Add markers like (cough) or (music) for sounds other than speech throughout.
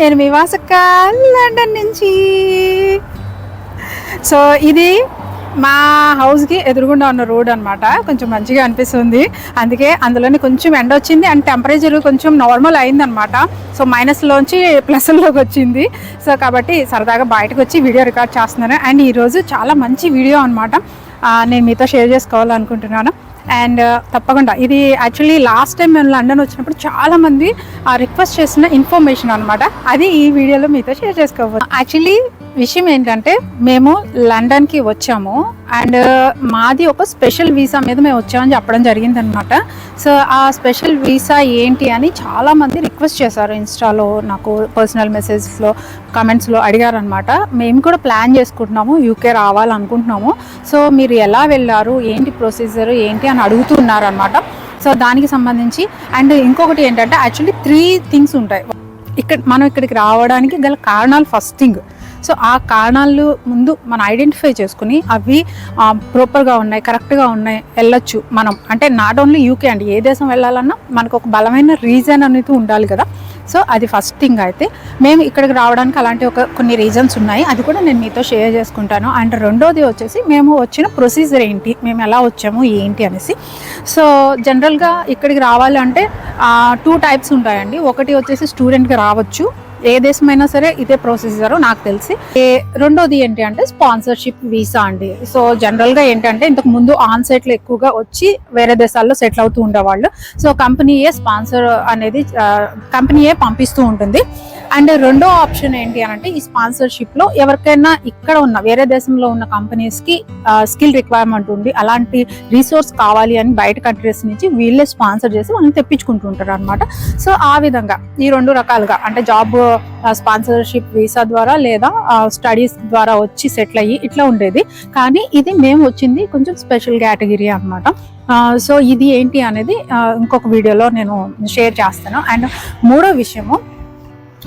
నేను మీ వాసక్క లండన్ నుంచి. సో ఇది మా హౌస్కి ఎదురుగుండా ఉన్న రోడ్ అనమాట కొంచెం మంచిగా అనిపిస్తుంది. అందుకే అందులోనే కొంచెం ఎండ వచ్చింది అండ్ టెంపరేచర్ కొంచెం నార్మల్ అయిందనమాట సో మైనస్లోంచి ప్లస్లోకి వచ్చింది. సో కాబట్టి సరదాగా బయటకు వచ్చి వీడియో రికార్డ్ చేస్తున్నాను. అండ్ ఈరోజు చాలా మంచి వీడియో అనమాట నేను మీతో షేర్ చేసుకోవాలనుకుంటున్నాను. అండ్ uh, తప్పకుండా. ఇది యాక్చువల్లీ లాస్ట్ టైం మేము లండన్ వచ్చినప్పుడు చాలామంది రిక్వెస్ట్ చేసిన ఇన్ఫర్మేషన్ అనమాట అది ఈ వీడియోలో మీతో షేర్ చేసుకోవచ్చు యాక్చువల్లీ విషయం ఏంటంటే మేము లండన్కి వచ్చాము. అండ్ మాది ఒక స్పెషల్ వీసా మీద మేము వచ్చామని చెప్పడం జరిగింది అనమాట సో ఆ స్పెషల్ వీసా ఏంటి అని చాలామంది రిక్వెస్ట్ చేశారు ఇన్స్టాలో. నాకు పర్సనల్ మెసేజ్లో కమెంట్స్లో అడిగారనమాట మేము కూడా ప్లాన్ చేసుకుంటున్నాము యూకే రావాలనుకుంటున్నాము. సో మీరు ఎలా వెళ్ళారు? ఏంటి ప్రొసీజర్? ఏంటి అని అడుగుతున్నారనమాట సో దానికి సంబంధించి అండ్ ఇంకొకటి ఏంటంటే యాక్చువల్లీ త్రీ థింగ్స్ ఉంటాయి. ఇక్కడ మనం ఇక్కడికి రావడానికి గల కారణాలు ఫస్ట్ థింగ్. సో ఆ కారణాలు ముందు మనం ఐడెంటిఫై చేసుకుని అవి ప్రాపర్గా ఉన్నాయి కరెక్ట్గా ఉన్నాయి వెళ్ళొచ్చు మనం. అంటే నాట్ ఓన్లీ యూకే అండి ఏ దేశం వెళ్ళాలన్నా మనకు ఒక బలమైన రీజన్ అనేది ఉండాలి కదా. సో అది ఫస్ట్ థింగ్ అయితే మేము ఇక్కడికి రావడానికి అలాంటి ఒక కొన్ని రీజన్స్ ఉన్నాయి. అది కూడా నేను మీతో షేర్ చేసుకుంటాను. అండ్ రెండోది వచ్చేసి మేము వచ్చిన ప్రొసీజర్ ఏంటి మేము ఎలా వచ్చాము ఏంటి అనేసి. సో జనరల్గా ఇక్కడికి రావాలంటే టూ టైప్స్ ఉంటాయండి. ఒకటి వచ్చేసి స్టూడెంట్గా రావచ్చు ఏ దేశమైనా సరే ఇదే ప్రొసీజర్ నాకు తెలిసి. రెండోది ఏంటి అంటే స్పాన్సర్షిప్ వీసా అండి. సో జనరల్గా ఏంటంటే ఇంతకు ముందు ఆన్ సైట్ ఎక్కువగా వచ్చి వేరే దేశాల్లో సెటిల్ అవుతూ ఉండేవాళ్ళు. సో కంపెనీయే స్పాన్సర్ అనేది కంపెనీయే పంపిస్తూ ఉంటుంది. అండ్ రెండో ఆప్షన్ ఏంటి అని అంటే ఈ స్పాన్సర్షిప్లో ఎవరికైనా ఇక్కడ ఉన్న వేరే దేశంలో ఉన్న కంపెనీస్కి స్కిల్ రిక్వైర్మెంట్ ఉంది అలాంటి రీసోర్స్ కావాలి అని బయట కంట్రీస్ నుంచి వీళ్ళే స్పాన్సర్ చేసి వాళ్ళని తెప్పించుకుంటుంటారు అనమాట సో ఆ విధంగా ఈ రెండు రకాలుగా అంటే జాబ్ స్పాన్సర్షిప్ వీసా ద్వారా లేదా స్టడీస్ ద్వారా వచ్చి సెటిల్ అయ్యి ఇట్లా ఉండేది. కానీ ఇది మేము వచ్చింది కొంచెం స్పెషల్ కేటగిరీ అనమాట సో ఇది ఏంటి అనేది ఇంకొక వీడియోలో నేను షేర్ చేస్తాను. అండ్ మూడో విషయము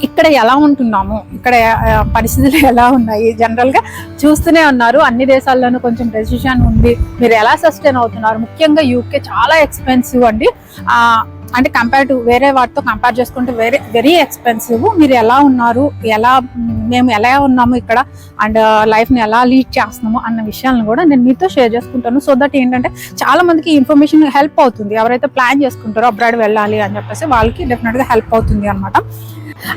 ఇక్కడ ఎలా ఉంటున్నాము ఇక్కడ పరిస్థితులు ఎలా ఉన్నాయి? జనరల్గా చూస్తూనే ఉన్నారు. అన్ని దేశాల్లోనూ కొంచెం డెసిషన్ ఉంది. మీరు ఎలా సస్టైన్ అవుతున్నారు? ముఖ్యంగా యూకే చాలా ఎక్స్పెన్సివ్ అండి. అంటే కంపేర్ టు వేరే వాటితో కంపేర్ చేసుకుంటే వెరీ వెరీ ఎక్స్పెన్సివ్ మీరు ఎలా ఉన్నారు? ఎలా మేము ఎలా ఉన్నాము ఇక్కడ? అండ్ లైఫ్ని uh, ఎలా లీడ్ చేస్తున్నాము అన్న విషయాలను కూడా నేను మీతో షేర్ చేసుకుంటాను. సో దట్ ఏంటంటే చాలా మందికి ఇన్ఫర్మేషన్ హెల్ప్ అవుతుంది. ఎవరైతే ప్లాన్ చేసుకుంటారో అబ్రాడ్ వెళ్ళాలి అని చెప్పేసి వాళ్ళకి డెఫినెట్గా హెల్ప్ అవుతుంది అనమాట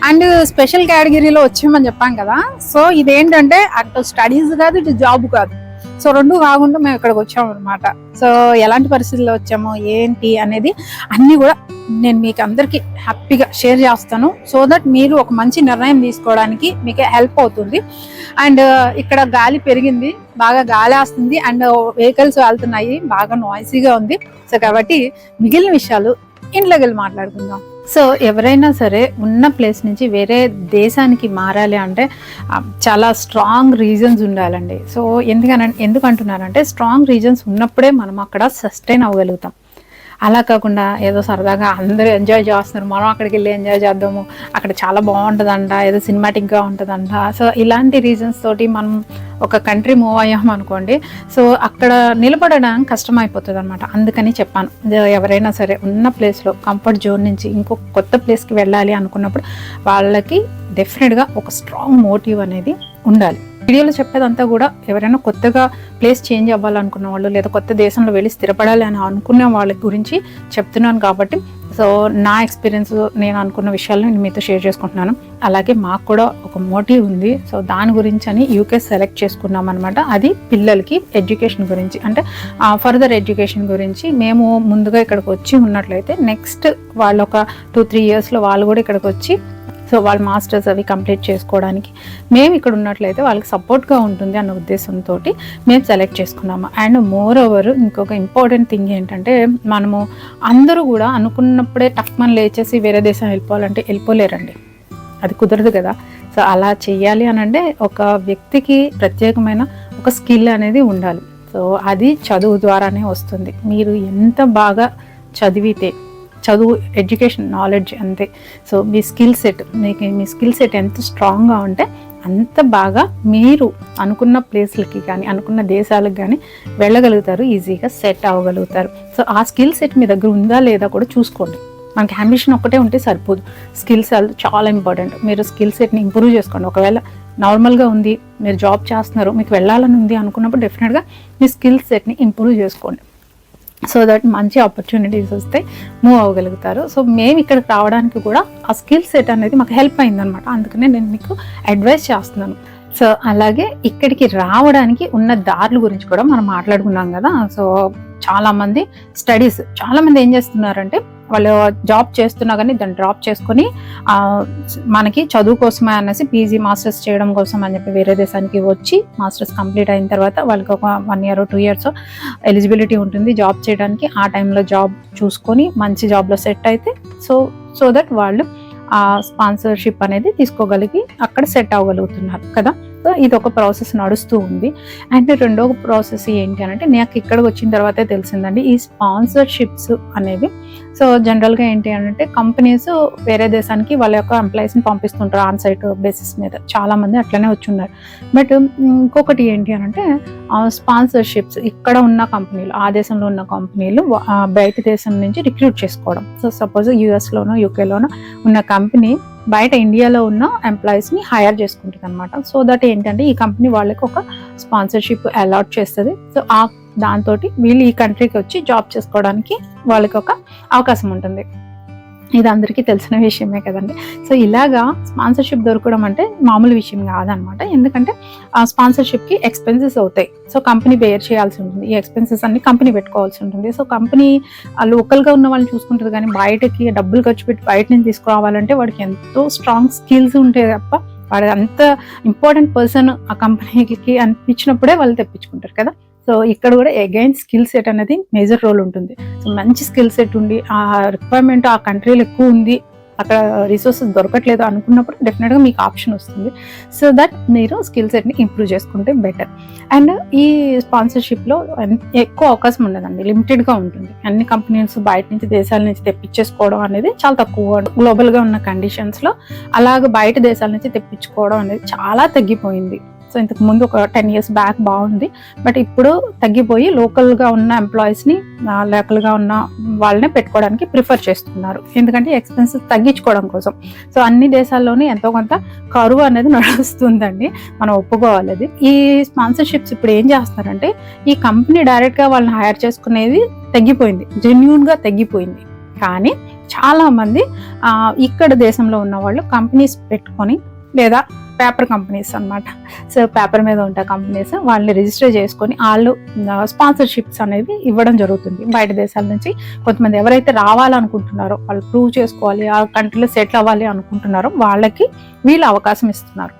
అండ్ స్పెషల్ కేటగిరీలో వచ్చామని చెప్పాం కదా. సో ఇదేంటంటే అటు స్టడీస్ కాదు ఇటు జాబ్ కాదు. సో రెండు కాకుండా మేము ఇక్కడికి వచ్చాము అనమాట సో ఎలాంటి పరిస్థితుల్లో వచ్చాము ఏంటి అనేది అన్నీ కూడా నేను మీకు అందరికీ హ్యాపీగా షేర్ చేస్తాను. సో దట్ మీరు ఒక మంచి నిర్ణయం తీసుకోవడానికి మీకు హెల్ప్ అవుతుంది. అండ్ uh, ఇక్కడ గాలి పెరిగింది బాగా గాలి వస్తుంది అండ్ వెహికల్స్ వెళ్తున్నాయి బాగా నాయిసీగా ఉంది. సో కాబట్టి మిగిలిన విషయాలు ఇంట్లోకి వెళ్ళి మాట్లాడుకుందాం. సో ఎవరైనా సరే ఉన్న ప్లేస్ నుంచి వేరే దేశానికి మారాలి అంటే చాలా స్ట్రాంగ్ రీజన్స్ ఉండాలండి. సో ఎందుకన ఎందుకంటున్నారంటే స్ట్రాంగ్ రీజన్స్ ఉన్నప్పుడే మనం అక్కడ సస్టైన్ అవ్వగలుగుతాం. అలా కాకుండా ఏదో సరదాగా అందరూ ఎంజాయ్ చేస్తున్నారు. మనం అక్కడికి వెళ్ళి ఎంజాయ్ చేద్దాము. అక్కడ చాలా బాగుంటుందంట. ఏదో సినిమాటిక్గా ఉంటుందంట. సో ఇలాంటి రీజన్స్ తోటి మనం ఒక కంట్రీ మూవ్ అయ్యాం అనుకోండి. సో అక్కడ నిలబడడం కష్టం అయిపోతుంది అనమాట అందుకని చెప్పాను. ఎవరైనా సరే ఉన్న ప్లేస్లో కంఫర్ట్ జోన్ నుంచి ఇంకో కొత్త ప్లేస్కి వెళ్ళాలి అనుకున్నప్పుడు వాళ్ళకి డెఫినెట్గా ఒక స్ట్రాంగ్ మోటివ్ అనేది ఉండాలి. వీడియోలో చెప్పేదంతా కూడా ఎవరైనా కొత్తగా ప్లేస్ చేంజ్ అవ్వాలనుకున్న వాళ్ళు లేదా కొత్త దేశంలో వెళ్ళి స్థిరపడాలి అని అనుకునే వాళ్ళ గురించి చెప్తున్నాను కాబట్టి సో నా ఎక్స్పీరియన్స్ నేను అనుకున్న విషయాలను నేను మీతో షేర్ చేసుకుంటున్నాను. అలాగే మాకు కూడా ఒక మోటివ్ ఉంది. సో దాని గురించి అని యూకే సెలెక్ట్ చేసుకున్నాం అనమాట అది పిల్లలకి ఎడ్యుకేషన్ గురించి. అంటే ఫర్దర్ ఎడ్యుకేషన్ గురించి మేము ముందుగా ఇక్కడికి వచ్చి ఉన్నట్లయితే నెక్స్ట్ వాళ్ళు ఒక టూ త్రీ ఇయర్స్లో వాళ్ళు కూడా ఇక్కడికి వచ్చి సో వాళ్ళ మాస్టర్స్ అవి కంప్లీట్ చేసుకోవడానికి. మేము ఇక్కడ ఉన్నట్లయితే వాళ్ళకి సపోర్ట్గా ఉంటుంది అన్న ఉద్దేశంతో మేము సెలెక్ట్ చేసుకున్నాము. అండ్ మోర్ ఓవర్ ఇంకొక ఇంపార్టెంట్ థింగ్ ఏంటంటే మనము అందరూ కూడా అనుకున్నప్పుడే టక్మన్ లేచేసి వేరే దేశం వెళ్ళిపోవాలంటే వెళ్ళిపోలేరండి. అది కుదరదు కదా. సో అలా చేయాలి అని అంటే ఒక వ్యక్తికి ప్రత్యేకమైన ఒక స్కిల్ అనేది ఉండాలి. సో అది చదువు ద్వారానే వస్తుంది. మీరు ఎంత బాగా చదివితే చదువు ఎడ్యుకేషన్ నాలెడ్జ్ అంతే. సో మీ స్కిల్ సెట్ మీకు మీ స్కిల్ సెట్ ఎంత స్ట్రాంగ్గా ఉంటే అంత బాగా మీరు అనుకున్న ప్లేస్లకి కానీ అనుకున్న దేశాలకు కానీ వెళ్ళగలుగుతారు ఈజీగా సెట్ అవ్వగలుగుతారు. సో ఆ స్కిల్ సెట్ మీ దగ్గర ఉందా లేదా కూడా చూసుకోండి. మనకి అంబిషన్ ఒక్కటే ఉంటే సరిపోదు. స్కిల్స్ చాలా ఇంపార్టెంట్ మీరు స్కిల్ సెట్ని ఇంప్రూవ్ చేసుకోండి. ఒకవేళ నార్మల్గా ఉంది మీరు జాబ్ చేస్తున్నారు మీకు వెళ్ళాలని ఉంది అనుకున్నప్పుడు డెఫినెట్గా మీ స్కిల్ సెట్ని ఇంప్రూవ్ చేసుకోండి. సో దట్ మంచి ఆపర్చునిటీస్ వస్తే మూవ్ అవ్వగలుగుతారు. సో మేము ఇక్కడికి రావడానికి కూడా ఆ స్కిల్ సెట్ అనేది మాకు హెల్ప్ అయిందనమాట అందుకనే నేను మీకు అడ్వైస్ చేస్తున్నాను. సో అలాగే ఇక్కడికి రావడానికి ఉన్న దారుల గురించి కూడా మనం మాట్లాడుకున్నాం కదా. సో చాలామంది స్టడీస్ చాలామంది ఏం చేస్తున్నారంటే వాళ్ళు జాబ్ చేస్తున్నా కానీ దాన్ని డ్రాప్ చేసుకొని మనకి చదువు కోసమే అనేసి పీజీ మాస్టర్స్ చేయడం కోసం అని చెప్పి వేరే దేశానికి వచ్చి మాస్టర్స్ కంప్లీట్ అయిన తర్వాత వాళ్ళకి ఒక one year two years eligibility ఉంటుంది జాబ్ చేయడానికి. ఆ టైంలో జాబ్ చూసుకొని మంచి జాబ్లో సెట్ అయితే సో సో దట్ వాళ్ళు ఆ స్పాన్సర్షిప్ అనేది తీసుకోగలిగి అక్కడ సెట్ అవ్వగలుగుతున్నారు కదా. సో ఇది ఒక ప్రాసెస్ నడుస్తూ ఉంది. అండ్ రెండో ప్రాసెస్ ఏంటి అని అంటే నాకు ఇక్కడికి వచ్చిన తర్వాతే తెలిసిందండి. ఈ స్పాన్సర్షిప్స్ అనేవి సో జనరల్గా ఏంటి అని అంటే కంపెనీస్ వేరే దేశానికి వాళ్ళ యొక్క ఎంప్లాయీస్ని పంపిస్తుంటారు ఆన్ సైట్ బేసిస్ మీద. చాలా మంది అట్లనే వచ్చి ఉన్నారు బట్ ఇంకొకటి ఏంటి అని అంటే స్పాన్సర్షిప్స్ ఇక్కడ ఉన్న కంపెనీలు ఆ దేశంలో ఉన్న కంపెనీలు బయట దేశం నుంచి రిక్రూట్ చేసుకోవడం. సో సపోజ్ యూఎస్లోనో యూకేలోనో ఉన్న కంపెనీ బయట ఇండియాలో ఉన్న ఎంప్లాయీస్ని హైర్ చేసుకుంటుంది అనమాట సో దట్ ఏంటంటే ఈ కంపెనీ వాళ్ళకి ఒక స్పాన్సర్షిప్ అలాట్ చేస్తుంది. సో ఆ దాంతో వీళ్ళు ఈ కంట్రీకి వచ్చి జాబ్ చేసుకోవడానికి వాళ్ళకి ఒక అవకాశం ఉంటుంది. ఇది అందరికీ తెలిసిన విషయమే కదండి. సో ఇలాగా స్పాన్సర్షిప్ దొరకడం అంటే మామూలు విషయం కాదనమాట. ఎందుకంటే ఆ స్పాన్సర్షిప్కి ఎక్స్పెన్సెస్ అవుతాయి. సో కంపెనీ బేర్ చేయాల్సి ఉంటుంది. ఈ ఎక్స్పెన్సెస్ అన్ని కంపెనీ పెట్టుకోవాల్సి ఉంటుంది. సో కంపెనీ లోకల్గా ఉన్న వాళ్ళని చూసుకుంటుంది కానీ బయటకి డబ్బులు ఖర్చు పెట్టి బయట నుంచి తీసుకురావాలంటే వాడికి ఎంతో స్ట్రాంగ్ స్కిల్స్ ఉంటాయి తప్ప వాడు అంత ఇంపార్టెంట్ పర్సన్ ఆ కంపెనీకి అనిపించినప్పుడే వాళ్ళు తెప్పించుకుంటారు కదా. సో ఇక్కడ కూడా అగైన్ స్కిల్ సెట్ అనేది మేజర్ రోల్ ఉంటుంది. సో మంచి స్కిల్ సెట్ ఉండి ఆ రిక్వైర్మెంట్ ఆ కంట్రీలో ఎక్కువ ఉంది అక్కడ రిసోర్సెస్ దొరకట్లేదు అనుకున్నప్పుడు డెఫినెట్గా మీకు ఆప్షన్ వస్తుంది. సో దట్ మీరు స్కిల్ సెట్ని ఇంప్రూవ్ చేసుకుంటే బెటర్ అండ్ ఈ స్పాన్సర్షిప్లో ఎక్కువ అవకాశం ఉండదండి లిమిటెడ్గా ఉంటుంది. అన్ని కంపెనీస్ బయట నుంచి దేశాల నుంచి తెప్పించేసుకోవడం అనేది చాలా తక్కువ గ్లోబల్గా ఉన్న కండిషన్స్లో అలాగ బయట దేశాల నుంచి తెప్పించుకోవడం అనేది చాలా తగ్గిపోయింది. సో ఇంతకు ముందు ఒక టెన్ ఇయర్స్ బ్యాక్ బాగుంది. బట్ ఇప్పుడు తగ్గిపోయి లోకల్గా ఉన్న ఎంప్లాయీస్ని లోకల్గా ఉన్న వాళ్ళనే పెట్టుకోవడానికి ప్రిఫర్ చేస్తున్నారు. ఎందుకంటే ఎక్స్పెన్సెస్ తగ్గించుకోవడం కోసం. సో అన్ని దేశాల్లోనే ఎంతో కొంత కరువు అనేది (laughs) నడుస్తుందండి. మనం ఒప్పుకోవాలి అది. ఈ స్పాన్సర్షిప్స్ ఇప్పుడు ఏం చేస్తున్నారంటే ఈ కంపెనీ డైరెక్ట్గా వాళ్ళని హైర్ చేసుకునేది తగ్గిపోయింది. జెన్యున్గా తగ్గిపోయింది. కానీ చాలా మంది ఇక్కడ దేశంలో ఉన్న వాళ్ళు కంపెనీస్ పెట్టుకొని లేదా పేపర్ కంపెనీస్ అన్నమాట. సో పేపర్ మీద ఉంటా కంపెనీస్ వాళ్ళని రిజిస్టర్ చేసుకొని వాళ్ళు స్పాన్సర్షిప్స్ అనేవి ఇవ్వడం జరుగుతుంది. బయట దేశాల నుంచి కొంతమంది ఎవరైతే రావాలనుకుంటున్నారో వాళ్ళు ప్రూవ్ చేసుకోవాలి ఆ కంట్రీలో సెటిల్ అవ్వాలి అనుకుంటున్నారో వాళ్ళకి వీళ్ళు అవకాశం ఇస్తున్నారు.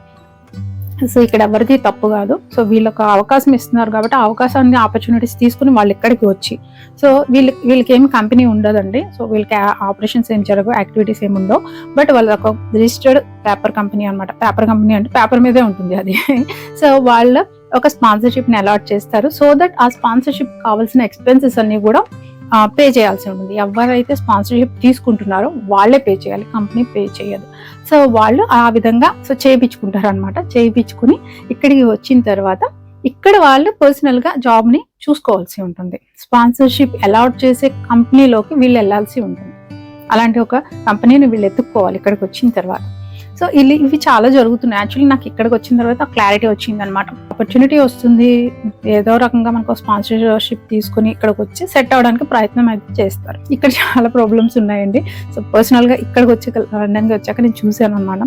సో ఇక్కడ ఎవరిది తప్పు కాదు. సో వీళ్ళకి అవకాశం ఇస్తున్నారు కాబట్టి అవకాశాన్ని ఆపర్చునిటీస్ తీసుకుని వాళ్ళు ఇక్కడికి వచ్చి సో వీళ్ళకి వీళ్ళకి ఏం కంపెనీ ఉండదండి. సో వీళ్ళకి ఆపరేషన్స్ ఏం జరగవు యాక్టివిటీస్ ఏమి ఉండవు. బట్ వాళ్ళ ఒక రిజిస్టర్డ్ పేపర్ కంపెనీ అన్నమాట. పేపర్ కంపెనీ అంటే పేపర్ మీదే ఉంటుంది అది. సో వాళ్ళు ఒక స్పాన్సర్షిప్ని అలాట్ చేస్తారు. సో దట్ ఆ స్పాన్సర్షిప్ కావాల్సిన ఎక్స్పెన్సెస్ అన్ని కూడా పే చేయాల్సి ఉంటుంది. ఎవరైతే స్పాన్సర్షిప్ తీసుకుంటున్నారో వాళ్ళే పే చేయాలి. కంపెనీ పే చేయదు. సో వాళ్ళు ఆ విధంగా సో చేయించుకుంటారు అనమాట చేయించుకుని ఇక్కడికి వచ్చిన తర్వాత ఇక్కడ వాళ్ళు పర్సనల్గా జాబ్ని చూసుకోవాల్సి ఉంటుంది. స్పాన్సర్షిప్ అలాట్ చేసే కంపెనీలోకి వీళ్ళు వెళ్ళాల్సి ఉంటుంది. అలాంటి ఒక కంపెనీని వీళ్ళు ఎత్తుక్కోవాలి ఇక్కడికి వచ్చిన తర్వాత. సో ఇల్లు ఇవి చాలా జరుగుతున్నాయి. యాక్చువల్లీ నాకు ఇక్కడికి వచ్చిన తర్వాత క్లారిటీ వచ్చింది అనమాట ఆపర్చునిటీ వస్తుంది. ఏదో రకంగా మనకు స్పాన్సర్షిప్ తీసుకుని ఇక్కడికి వచ్చి సెట్ అవడానికి ప్రయత్నం అయితే చేస్తారు. ఇక్కడ చాలా ప్రాబ్లమ్స్ ఉన్నాయండి. సో పర్సనల్గా ఇక్కడికి వచ్చి లండన్కి వచ్చాక నేను చూశాను అనమాట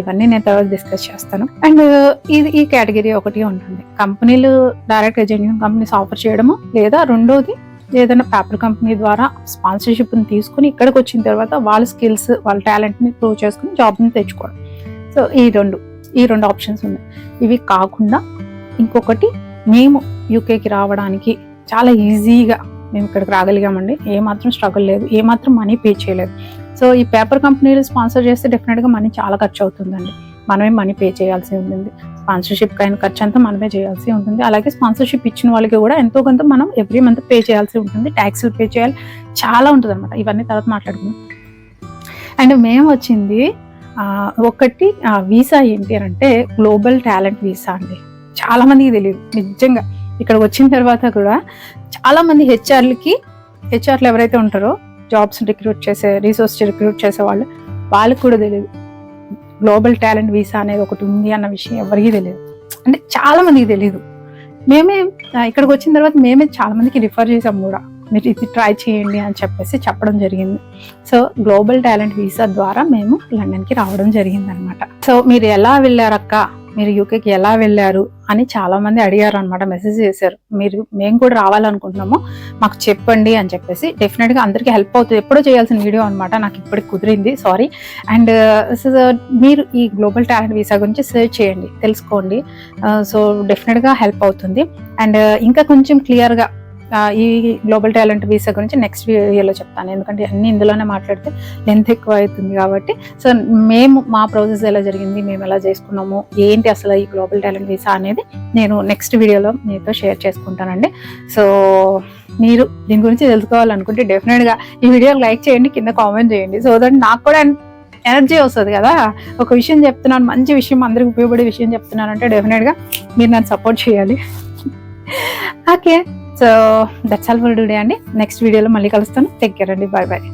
ఇవన్నీ నేను తర్వాత డిస్కస్ చేస్తాను. అండ్ uh, ఇది ఈ కేటగిరీ ఒకటి ఉంటుంది. కంపెనీలు డైరెక్ట్ జెన్యున్ కంపెనీస్ ఆఫర్ చేయడము లేదా రెండోది ఏదైనా పేపర్ కంపెనీ ద్వారా స్పాన్సర్షిప్ని తీసుకుని ఇక్కడికి వచ్చిన తర్వాత వాళ్ళ స్కిల్స్ వాళ్ళ టాలెంట్ని ప్రూవ్ చేసుకుని జాబ్ని తెచ్చుకోవడం. సో ఈ రెండు ఈ రెండు ఆప్షన్స్ ఉన్నాయి. ఇవి కాకుండా ఇంకొకటి మేము యూకేకి రావడానికి చాలా ఈజీగా మేము ఇక్కడికి రాగలిగామండి. ఏమాత్రం స్ట్రగుల్ లేదు ఏమాత్రం మనీ పే చేయలేదు. సో ఈ పేపర్ కంపెనీలు స్పాన్సర్ చేస్తే డెఫినెట్గా మనీ చాలా ఖర్చు అవుతుందండి. మనమే మనీ పే చేయాల్సి ఉంటుంది స్పాన్సర్షిప్ అయిన ఖర్చు అంతా మనమే చేయాల్సి ఉంటుంది. అలాగే స్పాన్సర్షిప్ ఇచ్చిన వాళ్ళకి కూడా ఎంతో కొంత మనం ఎవ్రీ మంత్ పే చేయాల్సి ఉంటుంది. ట్యాక్స్లు పే చేయాలి. చాలా ఉంటుంది అనమాట ఇవన్నీ తర్వాత మాట్లాడుకుందాం. అండ్ మేము వచ్చింది ఒకటి వీసా ఏంటి అని అంటే గ్లోబల్ టాలెంట్ వీసా అండి. చాలామందికి తెలియదు నిజంగా. ఇక్కడ వచ్చిన తర్వాత కూడా చాలామంది హెచ్ఆర్లకి హెచ్ఆర్లు ఎవరైతే ఉంటారో జాబ్స్ రిక్రూట్ చేసే రీసోర్స్ రిక్రూట్ చేసే వాళ్ళు వాళ్ళకి కూడా తెలియదు. గ్లోబల్ టాలెంట్ వీసా అనేది ఒకటి ఉంది అన్న విషయం ఎవరికీ తెలియదు. అంటే చాలా మందికి తెలియదు మేమే ఇక్కడికి వచ్చిన తర్వాత మేమే చాలా మందికి రిఫర్ చేసాం కూడా. మీరు ఇది ట్రై చేయండి అని చెప్పేసి చెప్పడం జరిగింది. సో గ్లోబల్ టాలెంట్ వీసా ద్వారా మేము లండన్కి రావడం జరిగింది అనమాట సో మీరు ఎలా వెళ్ళారక్క? మీరు యూకేకి ఎలా వెళ్ళారు అని చాలా మంది అడిగారు అనమాట మెసేజ్ చేశారు. మీరు మేము కూడా రావాలనుకుంటున్నాము మాకు చెప్పండి అని చెప్పేసి. డెఫినెట్గా అందరికీ హెల్ప్ అవుతుంది ఎప్పుడో చేయాల్సిన వీడియో అనమాట నాకు ఇప్పటికి కుదిరింది సారీ అండ్ uh, మీరు ఈ గ్లోబల్ టాలెంట్ వీసా గురించి సెర్చ్ చేయండి తెలుసుకోండి. సో డెఫినెట్గా హెల్ప్ అవుతుంది. అండ్ uh, ఇంకా కొంచెం క్లియర్గా ఈ గ్లోబల్ టాలెంట్ వీసా గురించి నెక్స్ట్ వీడియోలో చెప్తాను. ఎందుకంటే అన్ని ఇందులోనే మాట్లాడితే లెంత్ ఎక్కువ అవుతుంది కాబట్టి. సో మేము మా ప్రాసెస్ ఎలా జరిగింది మేము ఎలా చేసుకున్నాము ఏంటి అసలు ఈ గ్లోబల్ టాలెంట్ వీసా అనేది నేను నెక్స్ట్ వీడియోలో మీతో షేర్ చేసుకుంటానండి. సో మీరు దీని గురించి తెలుసుకోవాలనుకుంటే డెఫినెట్గా ఈ వీడియో లైక్ చేయండి కింద కామెంట్ చేయండి. సో దట్ నాకు కూడా ఎనర్జీ వస్తుంది కదా. ఒక విషయం చెప్తున్నాను మంచి విషయం అందరికి ఉపయోగపడే విషయం చెప్తున్నాను అంటే డెఫినెట్గా మీరు నన్ను సపోర్ట్ చేయాలి. (laughs) Okay so that's all for today అండి. నెక్స్ట్ వీడియోలో మళ్ళీ కలుస్తాను. టేక్ కేర్ అండి. Bye bye.